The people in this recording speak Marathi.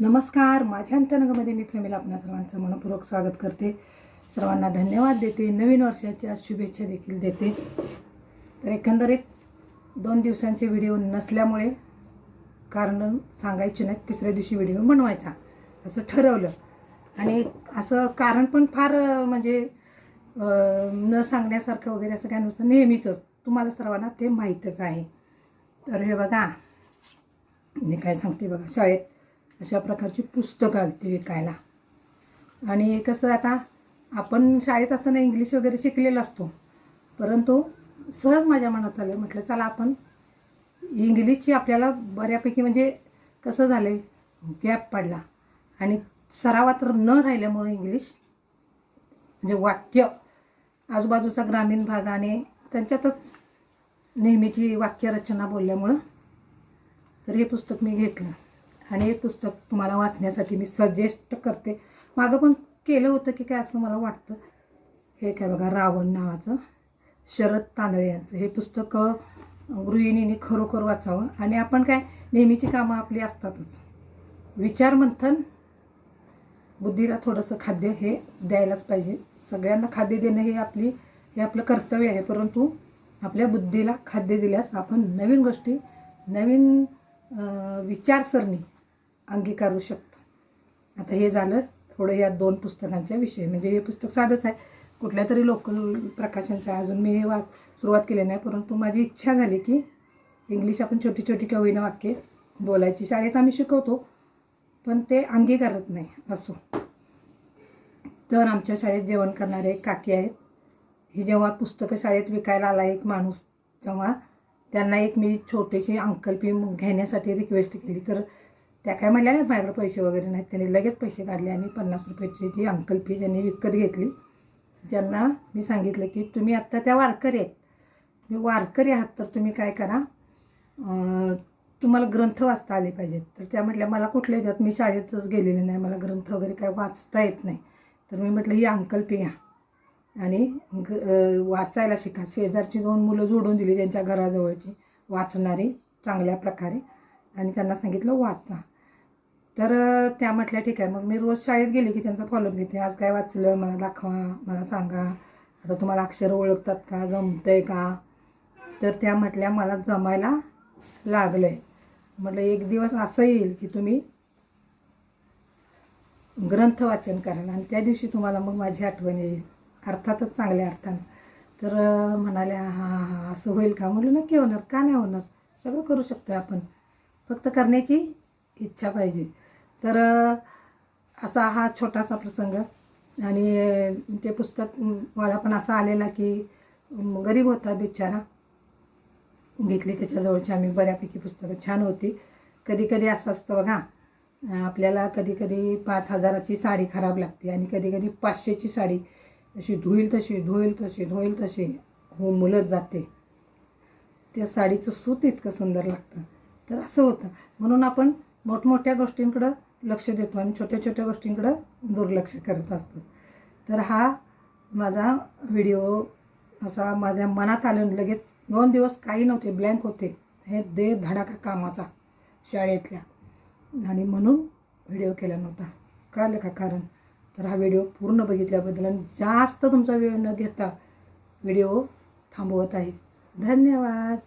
नमस्कार. माझ्या अंतरंगामध्ये मी प्रेमीला आपल्या सर्वांचं मनपूर्वक स्वागत करते. सर्वांना धन्यवाद देते. नवीन वर्षाच्या शुभेच्छा देखील देते. तर एकंदरीत दोन दिवसांचे व्हिडिओ नसल्यामुळे कारण सांगायचे नाही तिसऱ्या दिवशी व्हिडिओ बनवायचा असं ठरवलं. आणि असं कारण पण फार म्हणजे न सांगण्यासारखं वगैरे असं काय नसतं. नेहमीचंच तुम्हाला सर्वांना ते माहीतच आहे. तर हे बघा. मी काय सांगते बघा. शाळेत अशा प्रकारची पुस्तकं आली विकायला. आणि कसं आता आपण शाळेत असताना इंग्लिश वगैरे शिकलेला असतो. परंतु सहज माझ्या मनात आलं म्हटलं चला आपण इंग्लिशची आपल्याला बऱ्यापैकी म्हणजे कसं झालं आहे गॅप पडला. आणि सरावात न राहिल्यामुळे इंग्लिश म्हणजे वाक्य आजूबाजूचा ग्रामीण भागाने त्यांच्यातच नेहमीची वाक्यरचना बोलल्यामुळं तर हे पुस्तक मी घेतलं. आणि हे पुस्तक तुम्हाला वाचण्यासाठी मी सजेस्ट करते. मागं पण केलं होतं की काय असं मला वाटतं. हे काय बघा रावण नावाचं शरद तांदळे यांचं. हे पुस्तक गृहिणीने खरोखर वाचावं. आणि आपण काय नेहमीची कामं आपली असतातच. विचार मंथन बुद्धीला थोडंसं खाद्य हे द्यायलाच पाहिजे. सगळ्यांना खाद्य देणं हे आपली हे आपलं कर्तव्य आहे. परंतु आपल्या बुद्धीला खाद्य दिल्यास आपण नवीन गोष्टी नवीन विचारसरणी अंगीकारू शकता. आता हे झालं थोडं या दोन पुस्तकांच्या विषयी. म्हणजे हे पुस्तक साधंच आहे. कुठल्या तरी लोकल प्रकाशनचं अजून मी हे वाच सुरुवात केली नाही परंतु माझी इच्छा झाली की इंग्लिश आपण छोटी छोटी का होईना वाक्य बोलायची शाळेत आम्ही शिकवतो पण ते अंगीकारत नाही असो. तर आमच्या शाळेत जेवण करणारे एक काकी आहेत. ही जेव्हा पुस्तकं शाळेत विकायला आला एक माणूस तेव्हा त्यांना एक मी छोटीशी अंकल घेण्यासाठी रिक्वेस्ट केली. तर त्या काय म्हणल्या नाही माझ्याकडे पैसे वगैरे नाहीत. त्यांनी लगेच पैसे काढले आणि पन्नास रुपयाची जी अंकल फी त्यांनी विकत घेतली. ज्यांना मी सांगितलं की तुम्ही आत्ता त्या वारकरी आहेत. मी वारकरी आहात तर तुम्ही काय करा तुम्हाला ग्रंथ वाचता आले पाहिजेत. तर त्या म्हटल्या मला कुठल्या येतात मी शाळेतच गेलेले नाही. मला ग्रंथ वगैरे काय वाचता येत नाही. तर मी म्हटलं ही अंकल फी घ्या. आणि ग वाचायला शिका. शेजारची दोन मुलं जोडून दिली त्यांच्या घराजवळची वाचणारी चांगल्या प्रकारे. आणि त्यांना सांगितलं वाचा. तर त्या म्हटल्या ठीक आहे. मग मी रोज शाळेत गेले की त्यांचा फॉलोअप घेते. आज काय वाचलं? मला दाखवा. मला सांगा. आता तुम्हाला अक्षरं ओळखतात का? जमतंय का? तर त्या म्हटल्या मला जमायला लागलं आहे म्हटलं एक दिवस असं येईल की तुम्ही ग्रंथ वाचन कराल आणि त्या दिवशी तुम्हाला मग माझी आठवण येईल. अर्थातच चांगल्या अर्थानं. तर म्हणाल्या हां हां हां असं होईल का? म्हणलं नक्की होणार. का नाही होणार? सगळं करू शकतो आपण. फक्त करण्याची इच्छा पाहिजे. तर असा हा छोटासा प्रसंग. आणि ते पुस्तक मला पण असा आलेला की गरीब होता बिचारा घेतली त्याच्याजवळची आम्ही बऱ्यापैकी पुस्तकं. छान होती. कधी कधी असं असतं बघा आपल्याला कधी कधी पाच हजाराची साडी खराब लागते आणि कधी कधी पाचशेची साडी अशी धुईल तशी धुईल तशी धुईल तशी हो मुलत जाते. त्या साडीचं सूत इतकं सुंदर लागतं. तर असं होतं. म्हणून आपण मोठमोठ्या गोष्टींकडं लक्ष देतो आणि छोट्या छोट्या गोष्टींकडं दुर्लक्ष करत असतो. तर हा माझा व्हिडिओ असा माझ्या मनात आलं लगेच दोन दिवस काही नव्हते ब्लँक होते. हे दे धडाका कामाचा शाळेतल्या. आणि म्हणून व्हिडिओ केला नव्हता. कळालं का कारण? तर हा व्हिडिओ पूर्ण बघितल्याबद्दल आणि जास्त तुमचा वेळ न घेता व्हिडिओ थांबवत आहे. धन्यवाद.